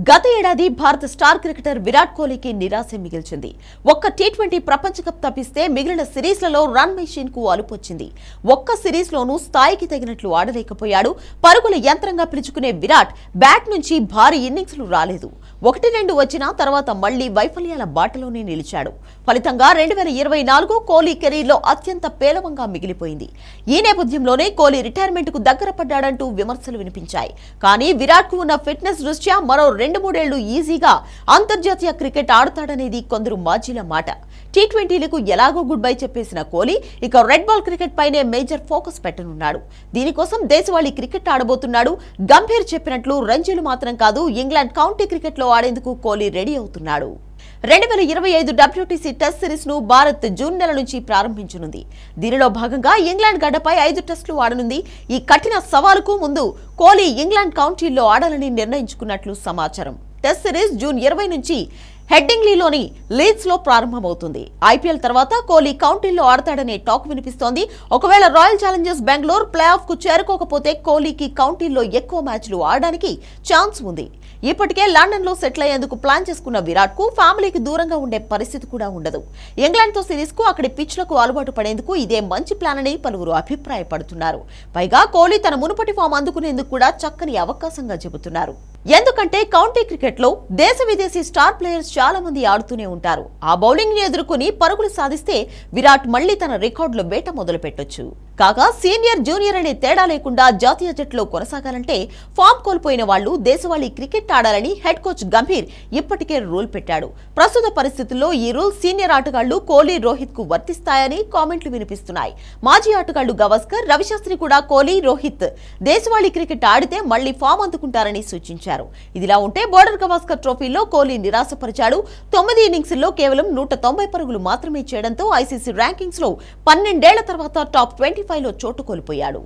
గత ఏడాది భారత స్టార్ క్రికెటర్ విరాట్ కోహ్లీకి నిరాశ మిగిల్చింది. ఒక్క టీ ట్వంటీ ప్రపంచ కప్ తప్పిస్తే మిగిలిన సిరీస్లలో రన్ మెషిన్కు అలుపొచ్చింది. ఒక్క సిరీస్లోనూ స్థాయికి తగినట్లు ఆడలేకపోయాడు. పరుగుల యంత్రంగా పిలుచుకునే విరాట్ బ్యాట్ నుంచి భారీ ఇన్నింగ్స్లు రాలేదు. ఒకటి రెండు వచ్చినా తర్వాత మళ్ళీ వైఫల్యాల బాటలోనే నిలిచాడు. ఫలితంగా రెండు వేల ఇరవై నాలుగు కోహ్లీ కెరీర్లో అత్యంత పేలవంగా మిగిలిపోయింది. ఈ నేపథ్యంలోనే కోహ్లీ రిటైర్మెంట్కు దగ్గర పడ్డాడంటూ విమర్శలు వినిపించాయి. కానీ విరాట్కు ఉన్న ఫిట్నెస్ దృష్ట్యా మరో రెండు మూడేళ్ళు ఈజీగా అంతర్జాతీయ క్రికెట్ ఆడతాడనేది కొందరు మాజీల మాట. టీ ట్వంటీలకు ఎలాగో గుడ్ బై చెప్పేసిన కోహ్లీ ఇక రెడ్ బాల్ క్రికెట్ పైనే మేజర్ ఫోకస్ పెట్టనున్నాడు. దీనికోసం దేశవాళీ క్రికెట్ ఆడబోతున్నాడు. గంభీర్ చెప్పినట్లు రంజీలు మాత్రం కాదు ఇంగ్లాండ్ కౌంటీ క్రికెట్లో ఆడేందుకు కోహ్లీ రెడీ అవుతున్నాడు. రెండు వేల ఇరవై ఐదు డబ్ల్యూటీసీ టెస్ట్ సిరీస్ను భారత్ జూన్ నెల నుంచి ప్రారంభించనుంది. దీనిలో భాగంగా ఇంగ్లాండ్ గడ్డపై ఐదు టెస్టులు ఆడనుంది. ఈ కఠిన సవాలుకు ముందు కోహ్లీ ఇంగ్లాండ్ కౌంటీల్లో ఆడాలని నిర్ణయించుకున్నట్లు సమాచారం. టెస్ట్ సిరీస్ జూన్ ఇరవై నుంచి హెడ్డింగ్లీలోని లీడ్స్లో ప్రారంభమవుతుంది. ఐపీఎల్ తర్వాత కోహ్లీ కౌంటీల్లో ఆడతాడనే టాక్ వినిపిస్తోంది. ఒకవేళ రాయల్ ఛాలెంజర్స్ బెంగళూరు ప్లే ఆఫ్కు చేరుకోకపోతే కోహ్లీకి కౌంటీల్లో ఎక్కువ మ్యాచ్లు ఆడడానికి ఛాన్స్ ఉంది. ఇప్పటికే లండన్లో సెటిల్ అయ్యేందుకు ప్లాన్ చేసుకున్న విరాట్కు ఫ్యామిలీకి దూరంగా ఉండే పరిస్థితి కూడా ఉండదు. ఇంగ్లాండ్తో సిరీస్కు అక్కడి పిచ్లకు అలవాటు పడేందుకు ఇదే మంచి ప్లాన్ అని పలువురు అభిప్రాయపడుతున్నారు. పైగా కోహ్లీ తన మునుపటి ఫామ్ అందుకునేందుకు కూడా చక్కని అవకాశంగా చెబుతున్నారు. ఎందుకంటే కౌంటీ క్రికెట్లో దేశ విదేశీ స్టార్ ప్లేయర్స్ చాలా మంది ఆడుతూనే ఉంటారు. ఆ బౌలింగ్ని ఎదుర్కొని పరుగులు సాధిస్తే విరాట్ మళ్ళీ తన రికార్డుల వేట మొదలు పెట్టొచ్చు కాగా సీనియర్ జూనియర్ అనే తేడా లేకుండా జాతీయ జట్టులో కొనసాగాలంటే ఫామ్ కోల్పోయిన వాళ్ళు దేశవాళీ క్రికెట్ ఆడాలని హెడ్ కోచ్ గంభీర్ ఇప్పటికే రూల్ పెట్టాడు. ప్రస్తుత పరిస్థితుల్లో ఈ రూల్ సీనియర్ ఆటగాళ్ళు కోహ్లీ రోహిత్కు వర్తిస్తాయని కామెంట్లు వినిపిస్తున్నాయి. మాజీ ఆటగాళ్ళు గవాస్కర్ రవిశాస్త్రి కూడా కోహ్లీ రోహిత్ దేశవాళీ క్రికెట్ ఆడితే మళ్ళీ ఫామ్ అందుకుంటారని సూచించారు. ఇదిలా ఉంటే బోర్డర్ గవాస్కర్ ట్రోఫీలో కోహ్లీ నిరాశపరిచాడు. తొమ్మిది ఇన్నింగ్స్లో కేవలం నూట తొంభై పరుగులు మాత్రమే చేయడంతో ఐసీసీ ర్యాంకింగ్స్లో పన్నెండేళ్ళ తర్వాత టాప్ ట్వంటీ ఫైవ్ చోటు కోల్పోయాడు.